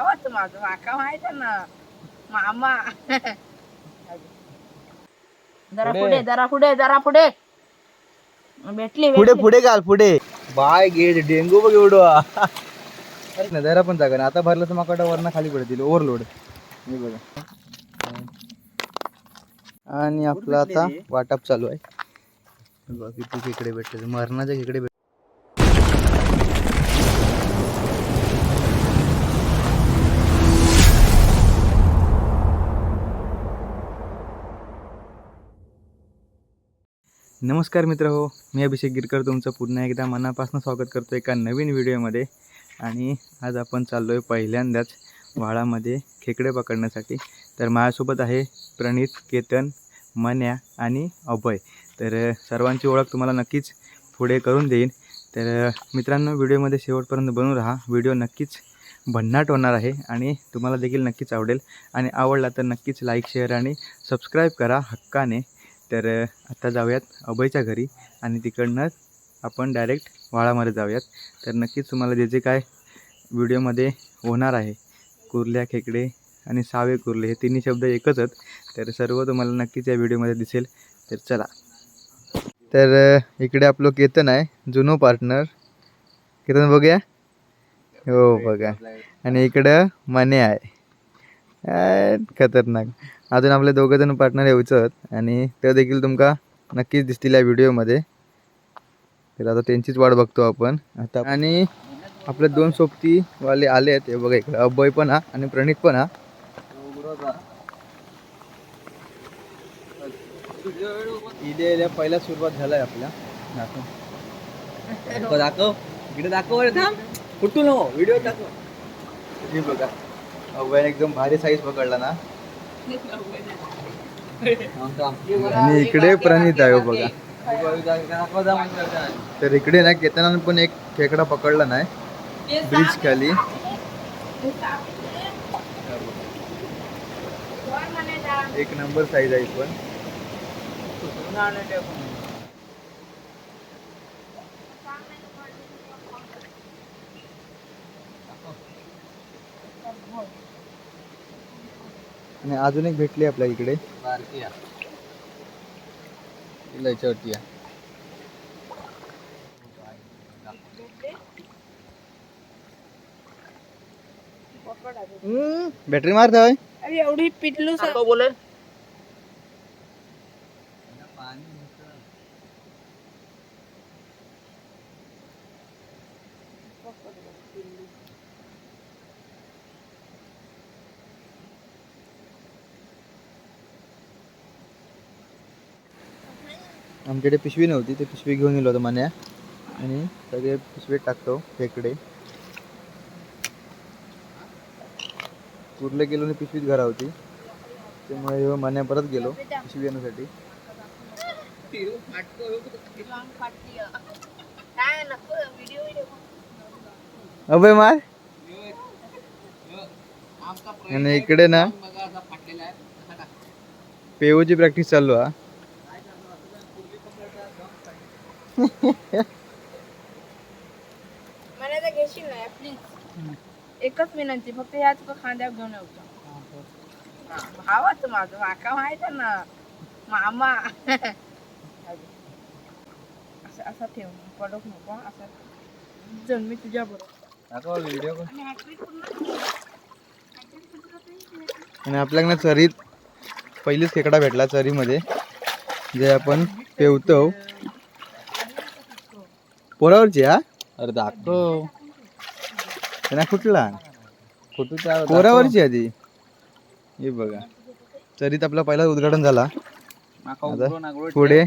भावाच माझं. माका माहीत आहे ना. मामा. जरा पुढे. पुढे जरा पुढे जरा पुढे. भेटली पुढे भेटली. पुढे घाल पुढे. बाय गेट डेंगू बघ एवढं. नजरा पण जागा नाही. आता भरलं तर माकडा वरनं खाली पडतील. ओव्हरलोड हे बघा. आणि आपलं आता वाटप चालू आहे. बघा किती खेकडे भेटले मरणाचे खेकडे भेट नमस्कार मित्र हो मी अभिषेक गिरकर तुमचं पुन्हा एकदा मनापासून स्वागत करतो एका नवीन व्हिडिओमध्ये. आणि आज आपण चाललो आहे पहिल्यांदाच वाळामध्ये खेकडे पकडण्यासाठी. तर माझ्यासोबत आहे प्रणित केतन मन्या आणि अभय. तर सर्वांची ओळख तुम्हाला नक्कीच पुढे करून देईन. तर मित्रांनो व्हिडिओमध्ये शेवटपर्यंत बनून राहा. व्हिडिओ नक्कीच भन्नाट होणार आहे आणि तुम्हाला देखील नक्कीच आवडेल. आणि आवडला तर नक्कीच लाईक शेअर आणि सबस्क्राईब करा हक्काने. तर आत्ता जाऊयात अभयच्या घरी आणि तिकडनं आपण डायरेक्ट व्हाळामध्ये जाऊयात. तर नक्कीच तुम्हाला जे जे काय व्हिडिओमध्ये होणार आहे कुर्ल्या खेकडे आणि सावे कुर्ले हे तिन्ही शब्द एकच आहेत. तर सर्व तुम्हाला नक्कीच या व्हिडिओमध्ये दिसेल. तर चला. तर इकडे आपलं केतन आहे जुनो पार्टनर केतन बघूया? हो बघा. आणि इकडं मने आहे. खतरनाक. अजून आपले दोघं जण पार्टनर येऊच आहेत आणि ते देखील तुमका नक्कीच दिसतील या व्हिडिओमध्ये तर आता त्यांचीच वाट बघतो आपण. आता आणि आपले दोन सोबतीवाले आले आहेत हे बघा इकडे. अभय पण हा आणि प्रणित पण हा. इथे पहिला सुरुवात झालाय आपल्या दाखव. दाखव इकडे दाखव कुठून नको व्हिडिओ दाखव. हे बघा. अभयाने एकदम भारी साईज पकडला ना. आणि इकडे प्रणित आहे हो बघा. तर इकडे ना केतनानं पण एक खेकडा पकडला नाही. ब्रिज खाली. एक नंबर साईज आहे पण. आणि अजून एक भेटली आपल्या इकडे. याच्यावरती आहे. हम्म, बॅटरी मारत आहे अरे एवढी पिटलू बोल आमच्याकडे पिशवी नव्हती ते पिशवी घेऊन गेलो होतो मान्या. आणि सगळे पिशवीत टाकतो खेकडे कुर्ले गेलो आणि पिशवीत घरा होती. त्यामुळे ह्यो मान्या परत गेलो पिशवी आणण्यासाठी. अभय मार. आणि इकडे ना पेऊची प्रॅक्टिस चालू हा. मला तर घेशील ना प्लीज एकच विनंती फक्त ह्याच खांद्यावर घेऊन येऊ भावाच माझं माका माहीत ना. मामा. असं असं ठेव पडक नको असं. चल मी तुझ्या बरोबर. व्हिडिओ आणि आपल्याकडनं चरीत पहिलीच खेकडा भेटला चरीमध्ये. जे आपण पेवतो. पोरावरची हा? अरे दाखव. त्यांना कुठला? फोटोच्या पोरावरची आधी. हे बघा. चरीत आपला पहिला उद्घाटन झाला. आता पुढे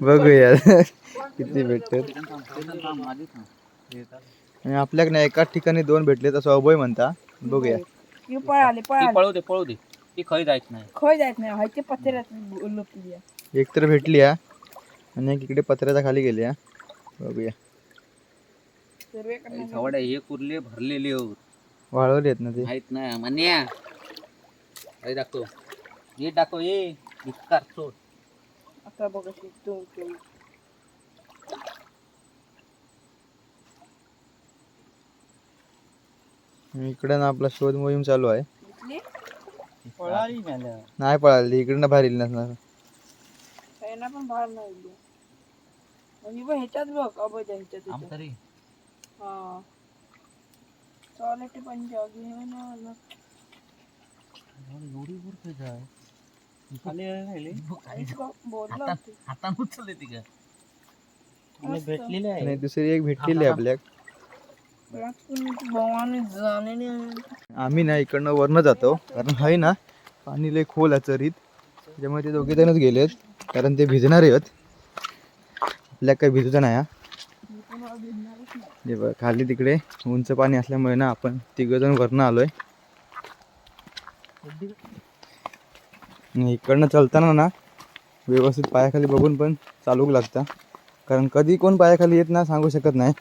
बघूया. किती भेटतात. आणि आपल्याकडे एकाच ठिकाणी दोन भेटले तसं अभय म्हणता. बघूया. पळाले पळू दे पळू दे. ती खरी जायच नाही. खोय नाही. पत्र्यात. एक तर भेटली हा. आणि एक इकडे पत्र्याच्या खाली गेली हा. बघूया. सर्वे करणार सवड्या हे कुर्ले भरलेले हो. वाळवले आहेत ना ते. माहीत नाही मान्या. अरे दाखव. हे दाखव ये विस्तार सोड आता बघ अशी तू तू. इकडे ना आपला शोध मोहीम चालू आहे. दिसली पळाली मॅल्या नाही पळाली इकडनं येईल नसणार त्यांना पण बाहेर नाही ह्याच्यात बघ अबज ह्याच्यात आम ह्याच्यात. हा. पण जॉगी ना एवढी दूर काय जाय खाली राहिले बोललो हातात हातानं उचलले ती का? भेटलेली आणि आहे दुसरी एक भेटलेली आहे आपल्या. आम्ही ना इकडनं वरनं जातो. कारण आहे ना पाणी लय खोल आहे चरीत. त्याच्यामुळे ते दोघे जणच गेलेत. कारण ते भिजणार आहेत. आपल्या काही भिजूचं नाही. जे खाली तिकडे उंच पाणी असल्यामुळे ना आपण तिघंजण वरनं आलोय. आहे इकडनं चालताना ना व्यवस्थित पायाखाली बघून पण चालूक लागतं. कारण कधी कोण पायाखाली येत ना सांगू शकत नाही.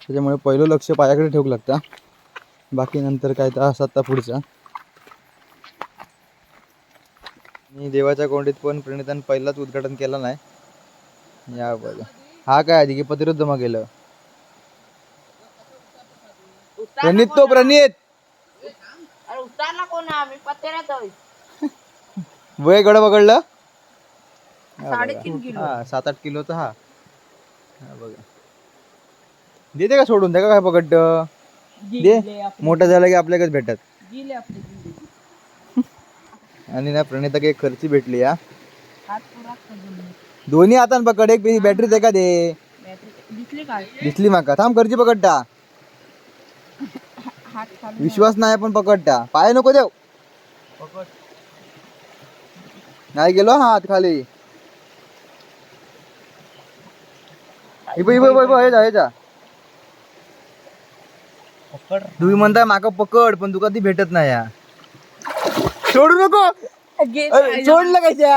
त्याच्यामुळे पहिलं लक्ष पायाकडे ठेवू लागतं. बाकी नंतर काय तर असतात पुढचा. मी देवाच्या कोंडीत पण प्रणितान पहिलाच उद्घाटन केलं नाही. या बघा. हा काय आधी की जमा केलं उतारला प्रणित तो? प्रणित उतारला कोण? आम्ही वय गड पकडलं हा. साडेतीन किलो. हा सात आठ किलोचा हा. हा बघा. देते का सोडून? त्या काय पकड? दे. गेले मोठं झालं की आपल्याकडेच भेटत गेले आपले गेले. आणि ना प्रणिता काही खर्ची भेटली हा. हात दोन्ही हातान पकड एक बॅटरी ते का दे दिसली काय दिसली माका. थांब पकडता हात खाली विश्वास नाही पण पकडता पाय नको देव नाही गेलो हा हात खाली. इब इब इब जा जा. तुम्ही म्हणताय माका पकड पण तुका ती भेटत नाही या सोडू नको. अरे, सोडलं कशा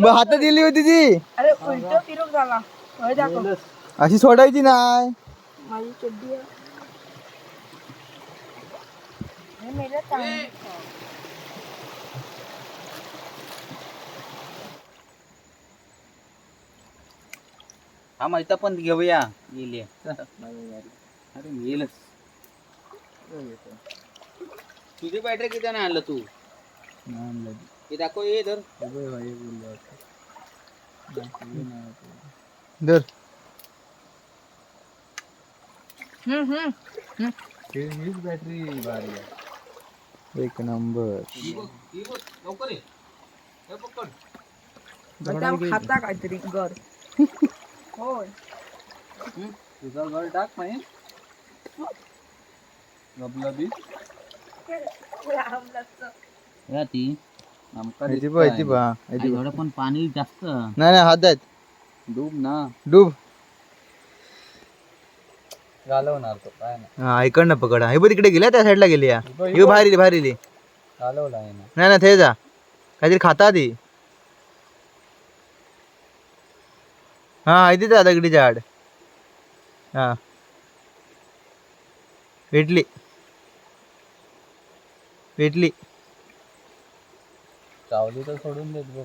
मग हातात दिली होती ती. अरे उलट फिरक झाला होय दाखव. अशी सोडायची नाही. माझी चड्डी आहे. हे मेलं चांगलं. हा माहिती पण घेऊया गेली. अरे गेलच तुझी बॅटरी किती नाही आणलं. तू हे दाखव ये धर. दर हम्म, हम्म. बॅटरी एक नंबर. ही बघ, ही बघ, लवकर ये. हे पकड. आता खाता काहीतरी घर. होय. तुझा घर टाक माही लबलबी या ती आमका बघ बघ एवढं पण पाणी जास्त. नाही नाही हात आहेत. डूब ना. डूब. घालवणार तो काय ना हा इकडनं पकड. हे बघ तिकडे गेल्या त्या साईडला गेली या हे बघ, बाहेर इली बाहेर इली घालवला आहे ना. नाही ना ते जा. काहीतरी खाता ती हा आहे तिथे दगडीच्या आड हा. भेटली. भेटली. चावली तर सोडून देत बघ.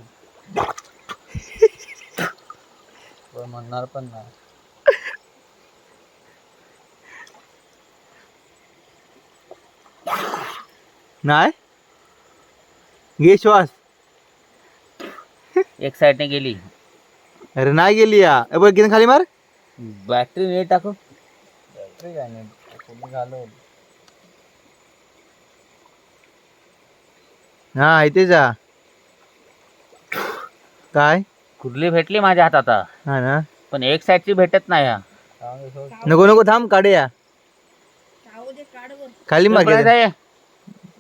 पण म्हणणार पण नाही. नाही? घे श्वास. एक साईडने गेली. अरे नाही गेली या. ए बघ किती खाली मार. बॅटरी नाही टाकू बॅटरी काय नाही घालव हा इथे जा. काय कुठली भेटली माझ्या हातात आता हा ना पण एक साईडची भेटत नाही हा नको नको थांब काढे या जाऊ दे काढ वर. खाली मार लवकर किती- ये.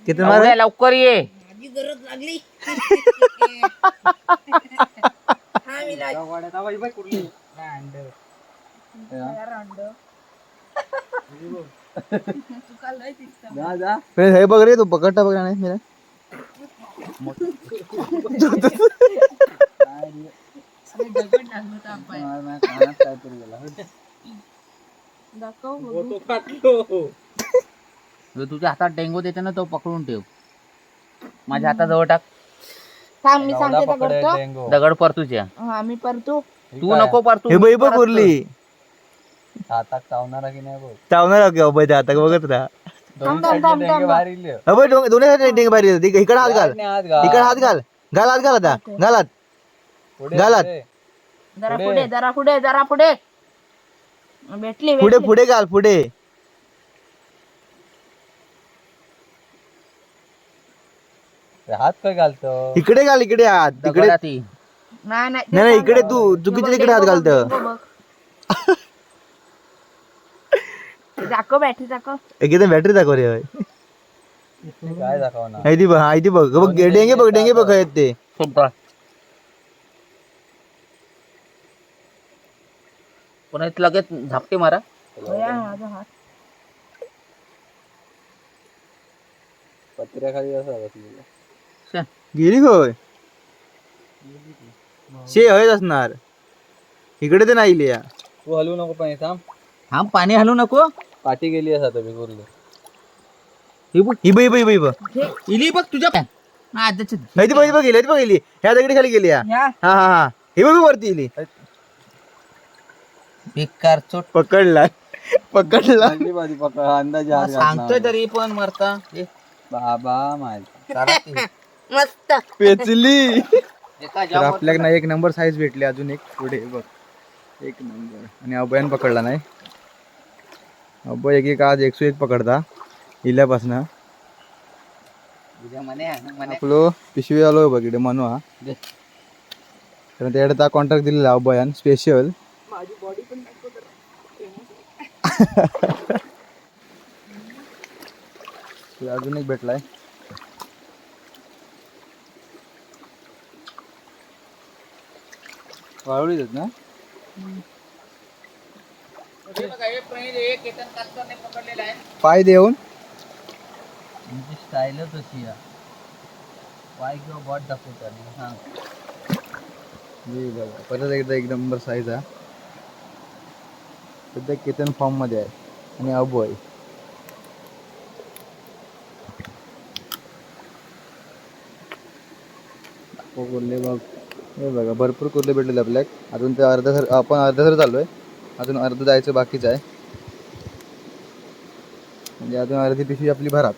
किती मार लवकर- लवकर ये माझी गरज लागली हा मी लाज- यार अंड. तुका लय दिसतं. फ्रेंड, हे बघ रे तू पकडता बघ नाही दगड लागलं होतं आंबाया. दाखव बघू. जो तुझ्या हातात डेंगू देते ना तो पकडून ठेव. माझ्या हाताजवळ टाक. थांब मी सांगते करतो दगड परतूच्या हा मी परतू. तू नको परतू हे बघ हे बघ उरली. चावणारा की नाही बघ. चावणार की अभय ते आता बघत राहा. थांब, दोन्ही साईड डेंगे बाहेर येतात. इकडे हात घाल. नाही, हात घाल. इकडे हात घाल. घाल हात घाल आता. घालात घालात. पुढे. जरा पुढे. जरा पुढे जरा पुढे भेटली पुढे भेटली. पुढे घाल पुढे हात काय घालतो इकडे घाल इकडे हात तिकडे दगडात ये. नाही नाही ते नाही नाही सांग. इकडे तू चुकीच्या तिकडे हात घालत बघ, बघ. दाखव बॅटरी दाखव एकदम बॅटरी दाखव रे होय. काय दाखवणार बघ बघ बघ डेंगे बघ डेंगे बघ आहेत ते पुन्हा इथं लगेच झापटे मारा. पत्र्याखाली असं. गेली होय? शे हयच असणार. इकडे तर नाही लिया तू हलवू नको पाणी थांब. थांब पाणी हलवू नको. पाठी गेली असा तुम्ही कुर्ली ही बघ. ही बघ ही बघ ही बघ. इली बघ तुझ्या आजच्या ती बघ ही गेली हाय ती बघ गेली ह्या. दगडी खाली गेली हा हा हा. ही बघ वरती गेली बेकार चोट. पकडला. पकडला. अंदाज सांगतोय तरी पण मरता. ए, बाबा माझा मस्त. पेचली. तर आपल्याकडनं एक नंबर साईज भेटली अजून एक. पुढे बघ. एक नंबर आणि अभयान पकडला नाही. अभय एक एक आज एकशे एक पकडता. इल्यापासनं. आपलो पिशवी आलोय बघ इकडे मनू हा दे. कारण त्याकडे त्या कॉन्ट्रॅक्ट दिलेला अभयान स्पेशल अजून एक भेटलाय. वाळवळीच आहेत ना? पाय देऊन. स्टाईलच अशी आहे. पाय किंवा बॉट दाखवतो सांग. हे बघा परत एकदा एक नंबर साईज हा सध्या केतन फॉर्ममध्ये आहे आणि अबॉय कुर्ले बघ हे बघा भरपूर कुर्ले भेटलेले आपल्याक. अजून ते अर्धा सर आपण अर्धा सर चालू आहे. अजून अर्ध जायचं बाकीच आहे. म्हणजे अजून अर्धी पिशवी आपली भरात.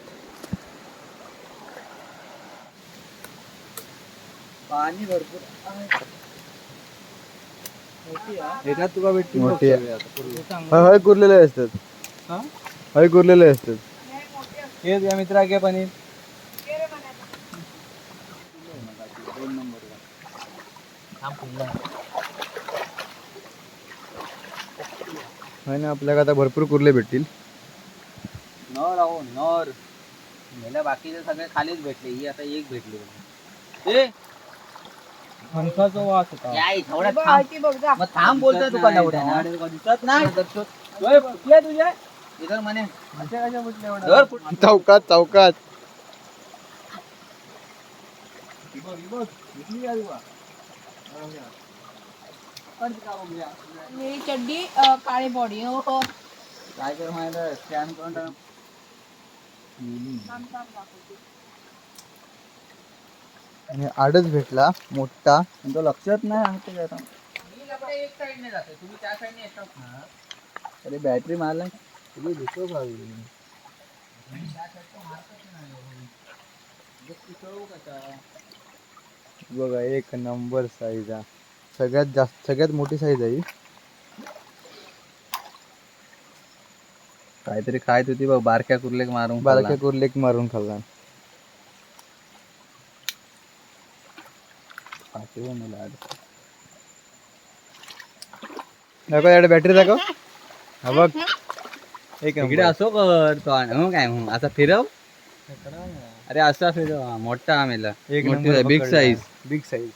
पाणी भरपूर याच्यात तुका भेटते मोठी हय हय कुरलेले असतात. हय कुरलेले असतात. या मित्रा घे पाणी है ना आपल्याला आता भरपूर कुर्ले भेटतील. नर अहो नर. मेल्या बाकीचे सगळे खालीच भेटले. ही आता एक भेटली बघ. ए! फणसाचा वास होता. थांब. ती बघ जा. मग थांब बोलतोय तुका एवढ्या दिसत नाही. तुझ्या? इधर म्हणे. धर चौकात चौकात. निळी चड्डी अं, काळी बॉडी हो हो. काय कर माहिती स्कॅन करून टाक. थांब, थांब, दाखवते. आणि आडच भेटला मोठा. तो लक्षात नाही आता. एक साईडने जाते तुम्ही त्या साईडने अरे बॅटरी मारला तुझी दिसतो भावी. बघा एक नंबर साईज हा सगळ्यात जास्त सगळ्यात मोठी साईज आहे. काहीतरी खायत होती बघ बारक्या कुर्लेक मारून बारक्या कुर्लेक मारून खाल्ला. दाखव याकडे बॅटरी दाखव. हा बघ. एक इकडे. असो कर तो आण- हो काय मग आता फिरव. अरे असा फिरव हा, मोठा आमेला एक बिग साईज बिग साईज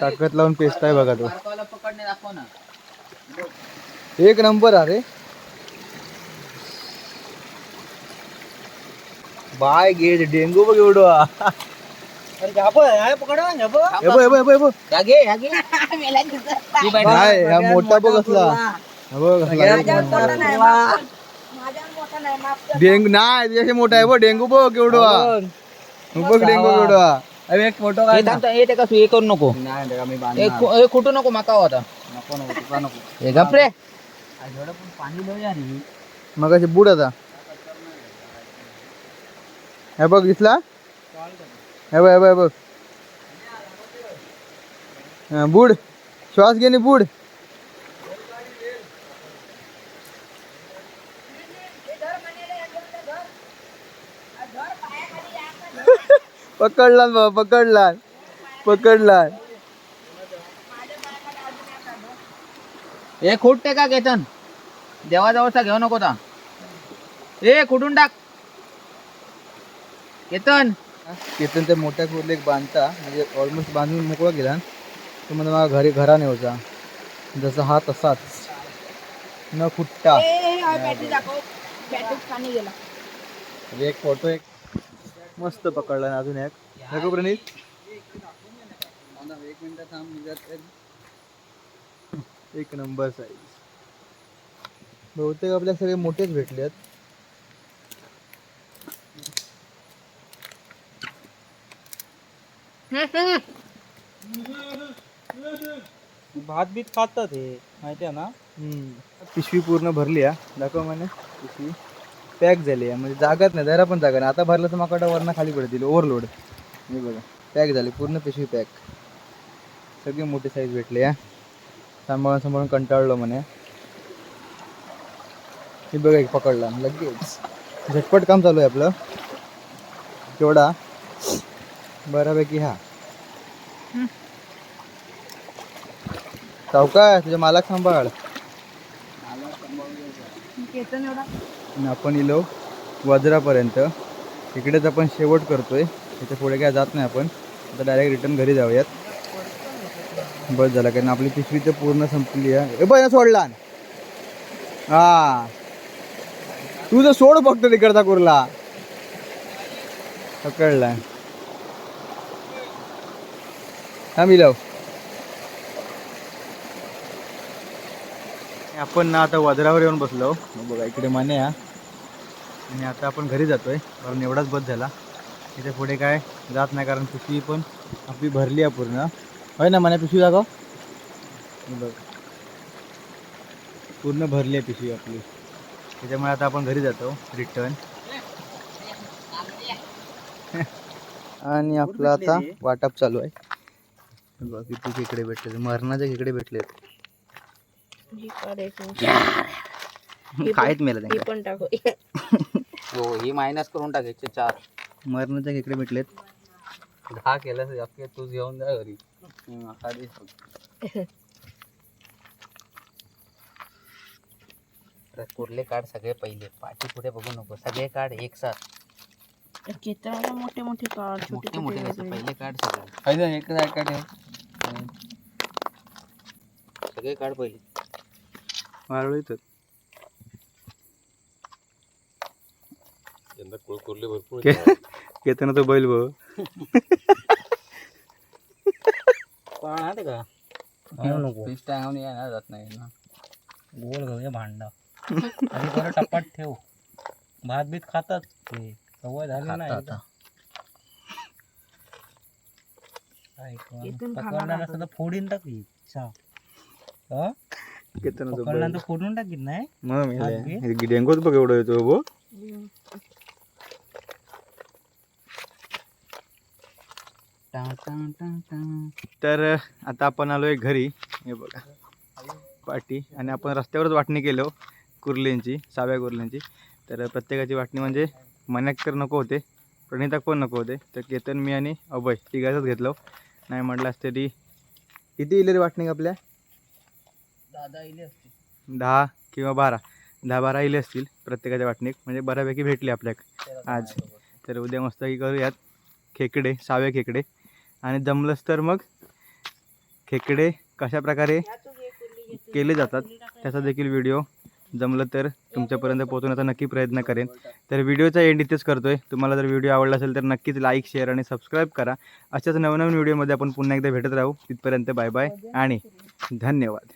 ताकद लावून पेचताय बघा तो. पकडणे दाखव ना. एक नंबर अरे. बाय गेट डेंगू बघ एवढं. नाही. हा मोठा बघ असला. हा बघ मोठा. डेंगू नाही तुझ्याशी मोठा आहे बघ डेंगू बघ एवढं. बघ. डेंगू एवढं. अरे एक फोटो हे थांब, थांब, हे ते कसं हे करू नको. नाही रे, मी हे बांधणार. खु- हे कुठं नको माका नको हे लावूया रे मग अशी बुड आता. हे बघ दिसला? हे बघ हे बघ हे बघ. बुड. श्वास घेणे बुड. पकडला बाबा पकडला पकडला हे खुटते का केतन? देवाजवळचा घेऊ नको ता. ए खुटून टाक. केतन? केतन त्या मोठ्या कुर्ले एक बांधता म्हणजे ऑलमोस्ट बांधून मोकळा गेला तो म्हणजे मला घरी घरा नाही होता जसा हा तसाच. न फुटता एक फोटो एक मस्त पकडला ना अजून एक. नको प्रणित. एक मिनिट थांब एक नंबर साईज बहुतेक आपल्या सगळे मोठेच भेटले आहेत भात बीत खातात हे माहिती आहे ना? पिशवी पूर्ण भरली आहे दाखव म्हणे पिशवी. पॅक झाली आहे. म्हणजे जागाच नाही जरा पण जागा नाही. आता भरलं तर माकडा वरनं खाली पडतील. ओव्हरलोड हे बघा. पॅक झाली. पूर्ण पिशवी पॅक. सगळी मोठी साईज भेटली आहे सांभाळून सांभाळून कंटाळलो म्हणे हे बघा एक पकडला. लगेच. झटपट काम चालू आहे आपलं. केवढा बऱ्यापैकी हा. सावकाश तुझ्या मालक सांभाळ. आपण इलो वज्रापर्यंत. इकडेच आपण शेवट करतोय. त्याच्या पुढे काय जात नाही आपण. आता डायरेक्ट रिटर्न घरी जाऊयात. बस झाला कारण आपली पिशवी तर पूर्ण संपली आहे. ए बघ सोडला हा. तू जर सोड फक्त तिकडचा कुर्ला. पकडला हा मिलव. आपण ना आता वज्रावर येऊन बसलो. मग बघा इकडे माने हा. आणि आता आपण घरी जातोय. कारण एवढाच बस झाला. तिथे पुढे काय जात नाही कारण पिशवी पण आपली भरली आहे पूर्ण. होय ना मने पिशवी हे बघ. पूर्ण भरली आहे पिशवी आपली. त्याच्यामुळे आता आपण घरी जातो रिटर्न आणि आपलं आता वाटप चालू आहे. हे बघ किती खेकडे भेटले मरणाचे खेकडे भेटले. काहीच मेलं ही पण टाकू. हो ही मायनस करून टाकायचे चार. मरणाचे खेकडे भेटलेत. दहा केलं तूच घेऊन जा घरी. कुर्ले काढ सगळे पहिले? पाठी पुढे बघू नको. सगळे काढ एक साथ. केतन मोठे मोठे काढ मोठे मोठे पहिले काढ सगळे. एक काढ सगळे काढ पहिले. वारळू येतात येताना तो बैल भाऊ का? येणार जात नाही ना गोल घेऊया भांडा आणि बरं टपात ठेव. भात बीत खातात. ते सवय झाली नाही आता. काय कळलं. इथून पकडला खाणार नसतं तर फोडीन टाकी हा? पकडला फोडून टाकीत नाही? मग. हे डेंगूच बघ एवढं येतो टांग. तर आता आपण आलोय घरी. हे बघा. पाटी. आणि आपण रस्त्यावरच वाटणी केलो कुर्ल्यांची साव्या कुर्ल्यांची. तर प्रत्येकाची वाटणी म्हणजे मन्याक तर नको होते. प्रणिताक पण नको होते? तर केतन मी आणि अभय तिघाचंच घेतलो. नाही म्हटलं असतं तरी. किती इले रे वाटणी आपल्या? दादा इले असते दहा किंवा बारा. दहा बारा इले असतील प्रत्येकाच्या वाटणीत. म्हणजे बऱ्यापैकी भेटली आपल्याक आज. तर उद्या मस्त की करूयात. खेकडे सावे खेकडे. आणि जमलंच तर मग खेकडे कशा प्रकारे केले जातात त्याचा देखील व्हिडिओ जमलं तर तुमच्यापर्यंत पोहोचवण्याचा नक्की प्रयत्न करेन. तर व्हिडिओचा एंड इथेच करतोय. तुम्हाला जर व्हिडिओ आवडला असेल तर नक्कीच लाईक शेअर आणि सबस्क्राईब करा. अशाच नवनवीन व्हिडिओमध्ये आपण पुन्हा एकदा भेटत राहू. तिथपर्यंत बाय बाय आणि धन्यवाद.